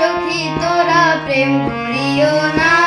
সখী তোরা প্রেম করিও না।